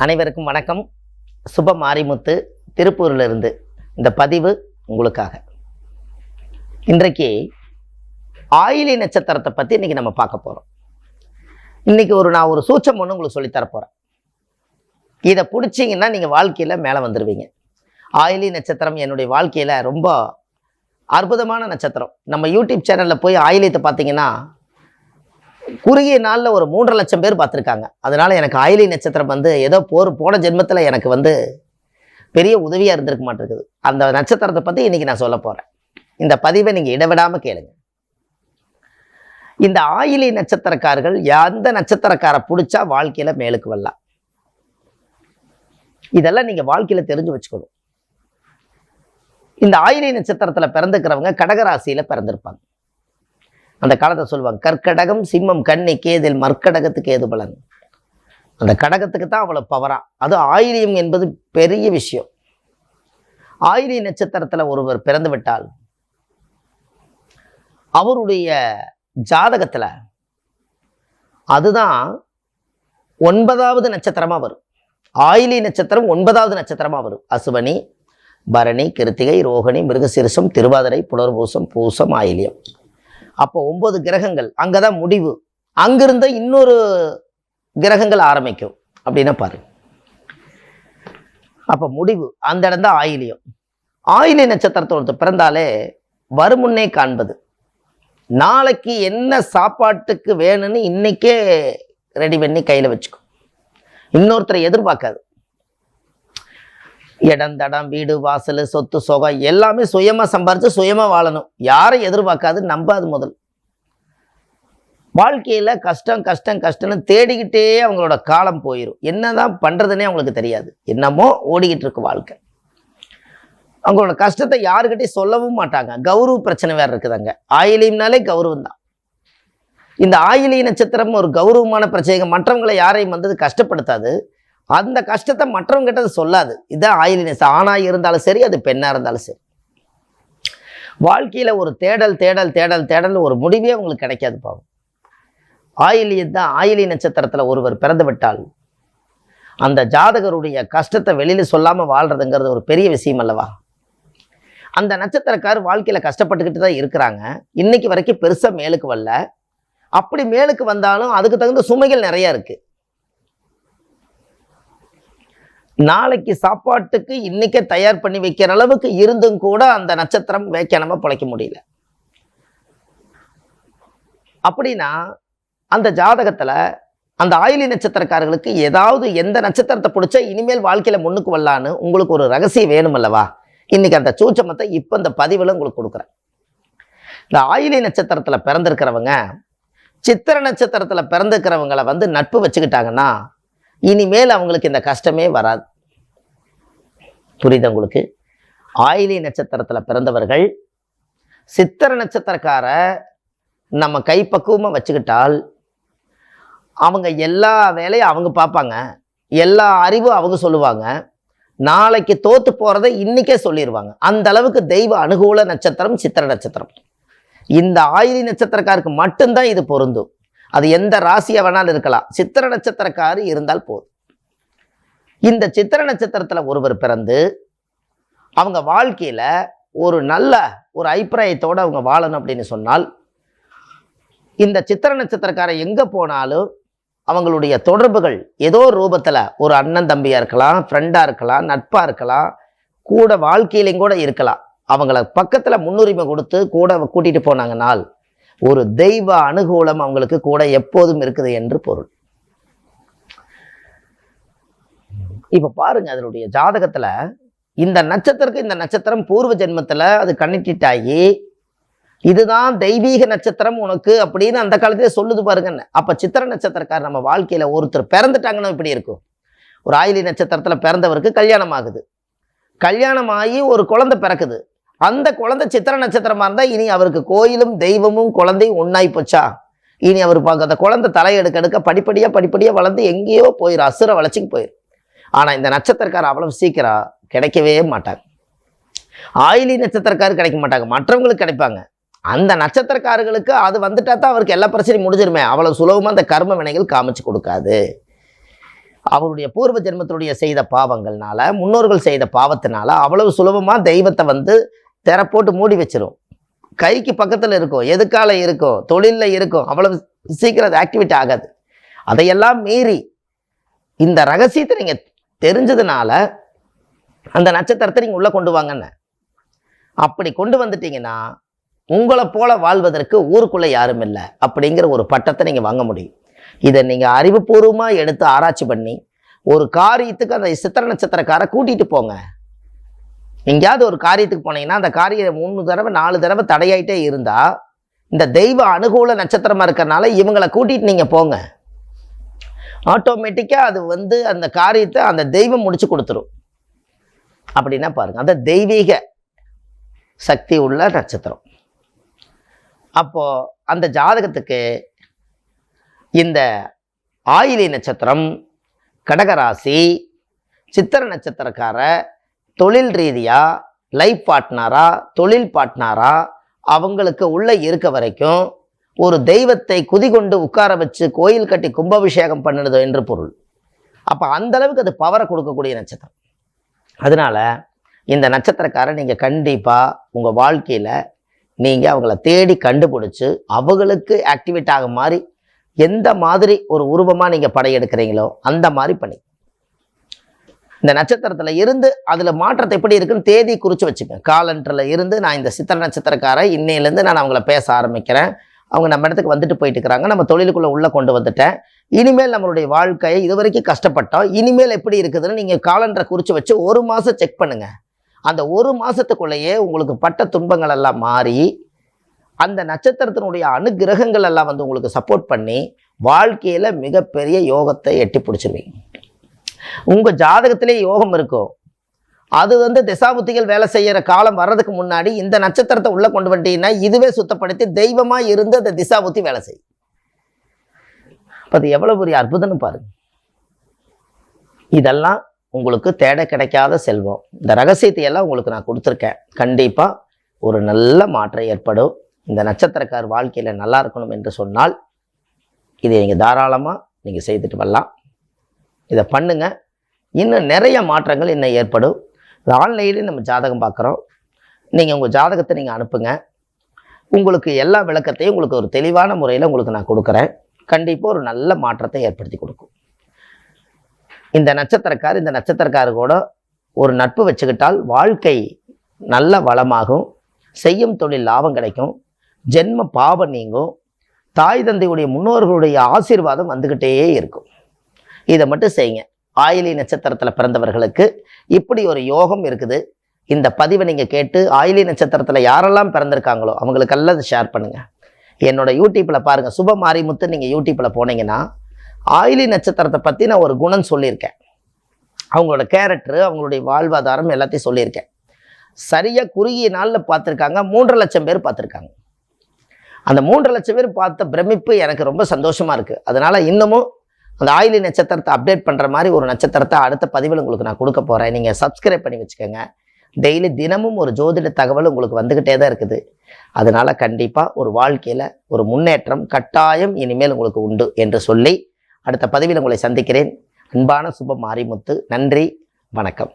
அனைவருக்கும் வணக்கம். சுப மாரிமுத்து திருப்பூரிலிருந்து இந்த பதிவு உங்களுக்காக. இன்றைக்கு ஆயிலி நட்சத்திரத்தை பற்றி இன்னைக்கு நம்ம பார்க்க போகிறோம் இன்னைக்கு ஒரு நான் ஒரு சூச்சம் ஒன்று உங்களுக்கு சொல்லித்தர போகிறேன் இதை பிடிச்சிங்கன்னா நீங்கள் வாழ்க்கையில் மேலே வந்துடுவீங்க ஆயிலி நட்சத்திரம் என்னுடைய வாழ்க்கையில் ரொம்ப அற்புதமான நட்சத்திரம். நம்ம யூடியூப் சேனலில் போய் ஆயிலியத்தை பார்த்தீங்கன்னா குறுகிய நாளில் ஒரு மூன்று லட்சம் பேர் பார்த்துருக்காங்க. அதனால் எனக்கு ஆயிலி நட்சத்திரம் வந்து ஏதோ போர் போன ஜென்மத்தில் எனக்கு வந்து பெரிய உதவியாக இருந்திருக்க மாட்டேங்குது அந்த நட்சத்திரத்தை பற்றி இன்றைக்கி நான் சொல்ல போகிறேன் இந்த பதிவை நீங்கள் இடவிடாமல் கேளுங்க. இந்த ஆயிலி நட்சத்திரக்காரர்கள் எந்த நட்சத்திரக்காரை பிடிச்சா வாழ்க்கையில் மேலுக்கு வரலாம்? இதெல்லாம் நீங்கள் வாழ்க்கையில் தெரிஞ்சு வச்சுக்கணும். இந்த ஆயிலி நட்சத்திரத்தில் பிறந்துக்கிறவங்க கடகராசியில் பிறந்திருப்பாங்க. அந்த காலத்தை சொல்லுவாங்க கற்கடகம் சிம்மம் கண்ணி கேதில் மற்கடகத்துக்கு ஏது பலன்? அந்த கடகத்துக்கு தான் அவ்வளோ பவரா அது ஆயிலியம் என்பது பெரிய விஷயம். ஆயிலி நட்சத்திரத்தில் ஒருவர் பிறந்து விட்டால் அவருடைய ஜாதகத்தில் அதுதான் ஒன்பதாவது நட்சத்திரமாக வரும். ஆயிலி நட்சத்திரம் ஒன்பதாவது நட்சத்திரமா வரும். அசுவனி பரணி கிருத்திகை ரோகிணி மிருகசிரிசம் திருவாதிரை புனர்பூசம் பூசம் ஆயிலியம். அப்போ ஒன்பது கிரகங்கள் அங்கே தான் முடிவு. அங்கிருந்த இன்னொரு கிரகங்கள் ஆரம்பிக்கும். அப்படின்னா பாரு. அப்போ முடிவு அந்த இடம் தான் ஆயிலியம். ஆயிலி நட்சத்திரத்தை ஒருத்தர் பிறந்தாலே வருமுன்னே காண்பது. நாளைக்கு என்ன சாப்பாட்டுக்கு வேணும்னு இன்னைக்கே ரெடி பண்ணி கையில் வச்சுக்கும். இன்னொருத்தரை எதிர்பார்க்காது. இடம் தடம் வீடு வாசல் சொத்து சுகம் எல்லாமே சுயமாக சம்பாரித்து சுயமாக வாழணும். யாரும் எதிர்பார்க்காது நம்பாது முதல். வாழ்க்கையில் கஷ்டம் கஷ்டம் கஷ்டம்னு தேடிக்கிட்டே அவங்களோட காலம் போயிடும் என்ன தான் பண்ணுறதுனே அவங்களுக்கு தெரியாது. என்னமோ ஓடிக்கிட்டு இருக்கு வாழ்க்கை. அவங்களோட கஷ்டத்தை யாருக்கிட்டையும் சொல்லவும் மாட்டாங்க. கௌரவ பிரச்சனை வேறு இருக்குதாங்க. ஆயிலியம்னாலே கௌரவம் தான். இந்த ஆயிலி நட்சத்திரம் ஒரு கௌரவமான பிரச்சனை மற்றவங்களை யாரையும் வந்தது கஷ்டப்படுத்தாது. அந்த கஷ்டத்தை மற்றவங்க கிட்ட அது சொல்லாது. இதான் ஆயிலினஸ் ஆணாக இருந்தாலும் சரி அது பெண்ணாக இருந்தாலும் சரி. வாழ்க்கையில் ஒரு தேடல் தேடல் தேடல் தேடல் ஒரு முடிவே உங்களுக்கு கிடைக்காது பாவம். ஆயிலி தான் ஆயிலி நட்சத்திரத்தில் ஒருவர் பிறந்து விட்டால் அந்த ஜாதகருடைய கஷ்டத்தை வெளியில் சொல்லாமல் வாழ்கிறதுங்கிறது ஒரு பெரிய விஷயம் அல்லவா? அந்த நட்சத்திரக்கார் வாழ்க்கையில் கஷ்டப்பட்டுக்கிட்டு தான் இருக்கிறாங்க. இன்னைக்கு வரைக்கும் பெருசாக மேலுக்கு வரல. அப்படி மேலுக்கு வந்தாலும் அதுக்கு தகுந்த சுமைகள் நிறையா இருக்குது நாளைக்கு சாப்பாட்டுக்கு இன்னைக்கே தயார் பண்ணி வைக்கிற அளவுக்கு இருந்தும் கூட அந்த நட்சத்திரம் வைக்காம பிழைக்க முடியல. அப்படின்னா அந்த ஜாதகத்துல அந்த ஆயிலி நட்சத்திரக்காரர்களுக்கு ஏதாவது எந்த நட்சத்திரத்தை பிடிச்சா இனிமேல் வாழ்க்கையில முன்னுக்கு வரலான்னு உங்களுக்கு ஒரு ரகசியம் வேணும் அல்லவா? இன்னைக்கு அந்த சூச்சமத்தை இப்போ இந்த பதிவில் உங்களுக்கு கொடுக்குறேன். இந்த ஆயிலி நட்சத்திரத்துல பிறந்திருக்கிறவங்க சித்திர நட்சத்திரத்துல பிறந்திருக்கிறவங்களை வந்து நட்பு வச்சுக்கிட்டாங்கன்னா இனிமேல் அவங்களுக்கு இந்த கஷ்டமே வராது. புரியுது உங்களுக்கு? ஆயிலி நட்சத்திரத்தில் பிறந்தவர்கள் சித்திர நட்சத்திரக்கார நம்ம கைப்பக்குவமாக வச்சுக்கிட்டால் அவங்க எல்லா வேலையும் அவங்க பார்ப்பாங்க. எல்லா அறிவும் அவங்க சொல்லுவாங்க. நாளைக்கு தோத்து போகிறத இன்றைக்கே சொல்லிடுவாங்க அந்த அளவுக்கு தெய்வ அனுகூல நட்சத்திரம் சித்திர நட்சத்திரம். இந்த ஆயிலி நட்சத்திரக்காருக்கு மட்டும்தான் இது பொருந்தும். அது எந்த ராசியாக வேணாலும் இருக்கலாம். சித்திர நட்சத்திரக்காரு இருந்தால் போதும். இந்த சித்திர நட்சத்திரத்தில் ஒருவர் பிறந்து அவங்க வாழ்க்கையில் ஒரு நல்ல ஒரு அபிப்பிராயத்தோடு அவங்க வாழணும் அப்படின்னு சொன்னால் இந்த சித்திர நட்சத்திரக்காரர் எங்கே போனாலும் அவங்களுடைய தொடர்புகள் ஏதோ ரூபத்தில் ஒரு அண்ணன் தம்பியாக இருக்கலாம் ஃப்ரெண்டாக இருக்கலாம் நட்பாக இருக்கலாம் கூட வாழ்க்கையிலையும் கூட இருக்கலாம். அவங்கள பக்கத்தில் முன்னுரிமை கொடுத்து கூட கூட்டிகிட்டு போனாங்கனால் ஒரு தெய்வ அனுகூலம் அவங்களுக்கு கூட எப்போதும் இருக்குது என்று பொருள். இப்போ பாருங்க அதனுடைய ஜாதகத்தில் இந்த நட்சத்திரக்கு இந்த நட்சத்திரம் பூர்வ ஜென்மத்தில் அது கனெக்ட் ஆகி இதுதான் தெய்வீக நட்சத்திரம் உனக்கு அப்படின்னு அந்த காலத்திலே சொல்லுது பாருங்கன்னு. அப்போ சித்திர நட்சத்திரக்கார் நம்ம வாழ்க்கையில் ஒருத்தர் பிறந்துட்டாங்கன்னா இப்படி இருக்கும். ஒரு ஆயிலி நட்சத்திரத்தில் பிறந்தவருக்கு கல்யாணம் ஆகுது. கல்யாணம் ஆகி ஒரு குழந்தை பிறக்குது. அந்த குழந்தை சித்திர நட்சத்திரமாக இருந்தால் இனி அவருக்கு கோயிலும் தெய்வமும் குழந்தையும் ஒன்றாய் போச்சா? இனி அவர் அந்த குழந்தை தலையெடுக்க எடுக்க படிப்படியாக படிப்படியாக வளர்ந்து எங்கேயோ போயிடும் அசுர வளர்ச்சிக்கு போயிடும் ஆனால் இந்த நட்சத்திரக்கார் அவ்வளவு சீக்கிரம் கிடைக்கவே மாட்டாங்க ஆயிலி நட்சத்திரக்காரர் கிடைக்க மாட்டாங்க. மற்றவங்களுக்கு கிடைப்பாங்க. அந்த நட்சத்திரக்காரர்களுக்கு அது வந்துட்டா தான் அவருக்கு எல்லா பிரச்சனையும் முடிஞ்சிருமே. அவ்வளவு சுலபமாக அந்த கர்ம வினைகள் காமிச்சு கொடுக்காது. அவருடைய பூர்வ ஜென்மத்தினுடைய செய்த பாவங்கள்னால முன்னோர்கள் செய்த பாவத்தினால அவ்வளவு சுலபமாக தெய்வத்தை வந்து திரை போட்டு மூடி வச்சிரும். கைக்கு பக்கத்தில் இருக்கும். எதுக்கால இருக்கும்? தொழிலில் இருக்கும். அவ்வளவு சீக்கிரம் அது ஆக்டிவேட் ஆகாது. அதையெல்லாம் மீறி இந்த ரகசியத்தை நீங்கள் தெரிஞ்சதுனால அந்த நட்சத்திரத்தை நீங்கள் உள்ளே கொண்டு வாங்கன்னு. அப்படி கொண்டு வந்துட்டீங்கன்னா உங்களை போல வாழ்வதற்கு ஊருக்குள்ளே யாரும் இல்லை அப்படிங்கிற ஒரு பட்டத்தை நீங்கள் வாங்க முடியும். இதை நீங்கள் அறிவுபூர்வமாக எடுத்து ஆராய்ச்சி பண்ணி ஒரு காரியத்துக்கு அந்த சித்திர நட்சத்திரக்காரை கூட்டிகிட்டு போங்க. எங்கேயாவது ஒரு காரியத்துக்கு போனீங்கன்னா அந்த காரியம் மூணு தடவை நாலு தடவை தடையாயிட்டே இருந்தால் இந்த தெய்வ அனுகூல நட்சத்திரமாக இருக்கிறனால இவங்களை கூட்டிகிட்டு நீங்கள் போங்க. ஆட்டோமேட்டிக்காக அது வந்து அந்த காரியத்தை அந்த தெய்வம் முடிச்சு கொடுத்துரும். அப்படின்னா பாருங்க அந்த தெய்வீக சக்தி உள்ள நட்சத்திரம். அப்போ அந்த ஜாதகத்துக்கு இந்த ஆயிலி நட்சத்திரம் கடகராசி சித்திர நட்சத்திரக்கார தொழில் ரீதியாக லைஃப் பார்ட்னரா தொழில் பார்ட்னரா அவங்களுக்கு உள்ளே இருக்க வரைக்கும் ஒரு தெய்வத்தை குதிகொண்டு உட்கார வச்சு கோயில் கட்டி கும்பாபிஷேகம் பண்ணுது என்று பொருள். அப்போ அந்த அளவுக்கு அது பவரை கொடுக்கக்கூடிய நட்சத்திரம். அதனால இந்த நட்சத்திரக்காரன் நீங்கள் கண்டிப்பாக உங்கள் வாழ்க்கையில் நீங்கள் அவங்கள தேடி கண்டுபிடிச்சு அவங்களுக்கு ஆக்டிவேட் ஆக மாதிரி எந்த மாதிரி ஒரு உருவமாக நீங்கள் படையெடுக்கிறீங்களோ அந்த மாதிரி பண்ணி. இந்த நட்சத்திரத்தில் இருந்து அதில் மாற்றத்தை எப்படி இருக்குன்னு தேதி குறித்து வச்சுப்பேன். காலண்டரில் இருந்து நான் இந்த சித்திர நட்சத்திரக்காரை இன்னையிலேருந்து நான் அவங்கள பேச ஆரம்பிக்கிறேன். அவங்க நம்ம இடத்துக்கு வந்துட்டு போயிட்டு இருக்கிறாங்க நம்ம தொழிலுக்குள்ளே உள்ளே கொண்டு வந்துட்டேன். இனிமேல் நம்மளுடைய வாழ்க்கையை இது வரைக்கும் கஷ்டப்பட்டோம். இனிமேல் எப்படி இருக்குதுன்னு நீங்கள் காலண்டரை குறித்து வச்சு ஒரு மாதம் செக் பண்ணுங்க. அந்த ஒரு மாதத்துக்குள்ளேயே உங்களுக்கு பட்ட துன்பங்கள் எல்லாம் மாறி அந்த நட்சத்திரத்தினுடைய அனுகிரகங்கள் எல்லாம் வந்து உங்களுக்கு சப்போர்ட் பண்ணி வாழ்க்கையில் மிகப்பெரிய யோகத்தை எட்டி பிடிச்சிருவீங்க. உங்கள் ஜாதகத்திலே யோகம் இருக்கும் அது வந்து திசாபுத்திகள் வேலை செய்கிற காலம் வர்றதுக்கு முன்னாடி இந்த நட்சத்திரத்தை உள்ளே கொண்டு வந்துட்டீங்கன்னா இதுவே சுத்தப்படுத்தி தெய்வமாக இருந்து அந்த திசாபுத்தி வேலை செய்யும். அது எவ்வளோ பெரிய அற்புதம்னு பாருங்க. இதெல்லாம் உங்களுக்கு தேட கிடைக்காத செல்வம். இந்த ரகசியத்தை எல்லாம் உங்களுக்கு நான் கொடுத்துருக்கேன். கண்டிப்பாக ஒரு நல்ல மாற்றம் ஏற்படும். இந்த நட்சத்திரக்கார் வாழ்க்கையில் நல்லா இருக்கணும் என்று சொன்னால் இதை நீங்கள் தாராளமாக நீங்கள் செய்துட்டு வரலாம். இதை பண்ணுங்கள் இன்னும் நிறைய மாற்றங்கள் இன்னும் ஏற்படும். இது ஆன்லைன்லேயும் நம்ம ஜாதகம் பார்க்குறோம். நீங்கள் உங்கள் ஜாதகத்தை நீங்கள் அனுப்புங்க. உங்களுக்கு எல்லா விளக்கத்தையும் உங்களுக்கு ஒரு தெளிவான முறையில் உங்களுக்கு நான் கொடுக்குறேன். கண்டிப்பாக ஒரு நல்ல மாற்றத்தை ஏற்படுத்தி கொடுக்கும். இந்த நட்சத்திரக்கார் இந்த நட்சத்திரக்காரு கூட ஒரு நட்பு வச்சுக்கிட்டால் வாழ்க்கை நல்ல வளமாகும். செய்யும் தொழில் லாபம் கிடைக்கும். ஜென்ம பாவம் நீங்கும். தாய் தந்தையுடைய முன்னோர்களுடைய ஆசீர்வாதம் வந்துக்கிட்டே இருக்கும். இதை மட்டும் செய்யுங்க. ஆயிலி நட்சத்திரத்தில் பிறந்தவர்களுக்கு இப்படி ஒரு யோகம் இருக்குது. இந்த பதிவை நீங்கள் கேட்டு ஆயிலி நட்சத்திரத்தில் யாரெல்லாம் பிறந்திருக்காங்களோ அவங்களுக்கெல்லாம் அதை ஷேர் பண்ணுங்கள் என்னோட யூடியூப்பில் பாருங்கள் சுப மாரிமுத்து நீங்கள் யூடியூப்பில் போனீங்கன்னா ஆயிலி நட்சத்திரத்தை பற்றி நான் ஒரு குணம் சொல்லியிருக்கேன். அவங்களோட கேரக்டரு அவங்களுடைய வாழ்வாதாரம் எல்லாத்தையும் சொல்லியிருக்கேன். சரியாக குறுகிய நாளில் பார்த்துருக்காங்க மூன்று லட்சம் பேர் பார்த்துருக்காங்க. அந்த மூன்று லட்சம் பேர் பார்த்த பிரமிப்பு எனக்கு ரொம்ப சந்தோஷமாக இருக்குது அதனால் இன்னமும் அந்த ஆயிலி நட்சத்திரத்தை அப்டேட் பண்ணுற மாதிரி ஒரு நட்சத்திரத்தை அடுத்த பதிவில் உங்களுக்கு நான் கொடுக்க போகிறேன் நீங்கள் சப்ஸ்கிரைப் பண்ணி வச்சுக்கோங்க. டெய்லி தினமும் ஒரு ஜோதிட தகவல் உங்களுக்கு வந்துக்கிட்டே தான் இருக்குது. அதனால் கண்டிப்பாக ஒரு வாழ்க்கையில் ஒரு முன்னேற்றம் கட்டாயம் இனிமேல் உங்களுக்கு உண்டு என்று சொல்லி அடுத்த பதிவில் உங்களை சந்திக்கிறேன். அன்பான சுப மாரிமுத்து. நன்றி வணக்கம்.